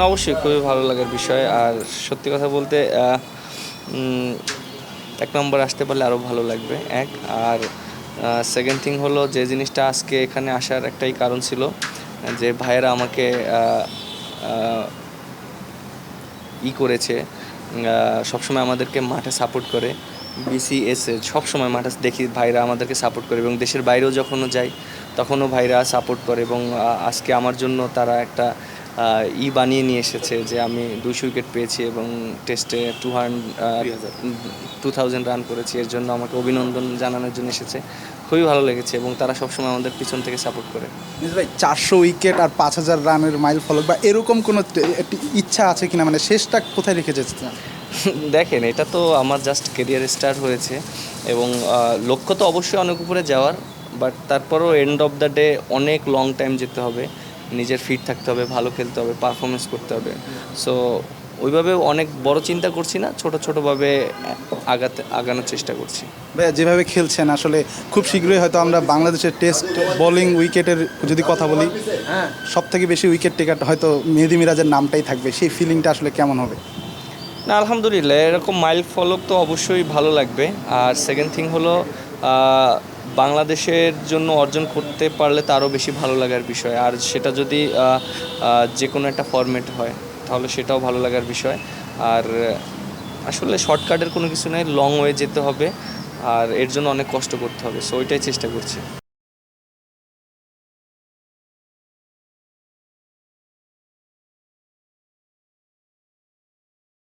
অবশ্যই খুবই ভালো লাগার বিষয়। আর সত্যি কথা বলতে এক নম্বর আসতে পারলে আরও ভালো লাগবে, এক। আর সেকেন্ড থিং হলো যে জিনিসটা আজকে এখানে আসার একটাই কারণ ছিল, যে ভাইয়েরা আমাকে ই করেছে সবসময় আমাদেরকে মাঠে সাপোর্ট করে। বিসিএসে সবসময় মাঠে দেখি ভাইরা আমাদেরকে সাপোর্ট করে এবং দেশের বাইরেও যখনও যাই, তখনও ভাইরা সাপোর্ট করে এবং আজকে আমার জন্য তারা একটা ই বানিয়ে নিয়ে এসেছে যে আমি দুইশো উইকেট পেয়েছি এবং টেস্টে two hundred two thousand run করেছি। এর জন্য আমাকে অভিনন্দন জানানোর জন্য এসেছে। খুবই ভালো লেগেছে এবং তারা সবসময় আমাদের পিছন থেকে সাপোর্ট করে। ভাই চারশো উইকেট আর পাঁচ হাজার রানের মাইল ফলক বা এরকম কোনো একটি ইচ্ছা আছে কিনা? মানে শেষটা কোথায় রেখে যেতে চান? দেখেন এটা তো আমার জাস্ট কেরিয়ার স্টার্ট হয়েছে এবং লক্ষ্য তো অবশ্যই অনেক উপরে যাওয়ার বাট তারপরও এন্ড অফ দ্য ডে অনেক লং টাইম যেতে হবে। নিজের ফিট থাকতে হবে ভালো খেলতে হবে পারফরমেন্স করতে হবে। সো ওইভাবে অনেক বড় চিন্তা করছি না ছোট ছোটোভাবে আগাতে আগানোর চেষ্টা করছি। ভাইয়া যেভাবে খেলছেন আসলে খুব শীঘ্রই হয়তো আমরা বাংলাদেশের টেস্ট বোলিং উইকেটের যদি কথা বলি সব থেকে বেশি উইকেট টেকার হয়তো মেহেদি মিরাজের নামটাই থাকবে সেই ফিলিংটা আসলে কেমন হবে? না আলহামদুলিল্লাহ এরকম মাইল ফলক তো অবশ্যই ভালো লাগবে। আর সেকেন্ড থিং হলো বাংলাদেশের জন্য অর্জন করতে পারলে তারও বেশি ভালো লাগার বিষয়। আর সেটা যদি যে কোনো একটা ফরম্যাট হয়, তাহলে সেটাও ভালো লাগার বিষয়। আর আসলে শর্টকাটের কোনো কিছু নেই লং ওয়ে যেতে হবে। আর এর জন্য অনেক কষ্ট করতে হবে। সো ওইটাই চেষ্টা করছি।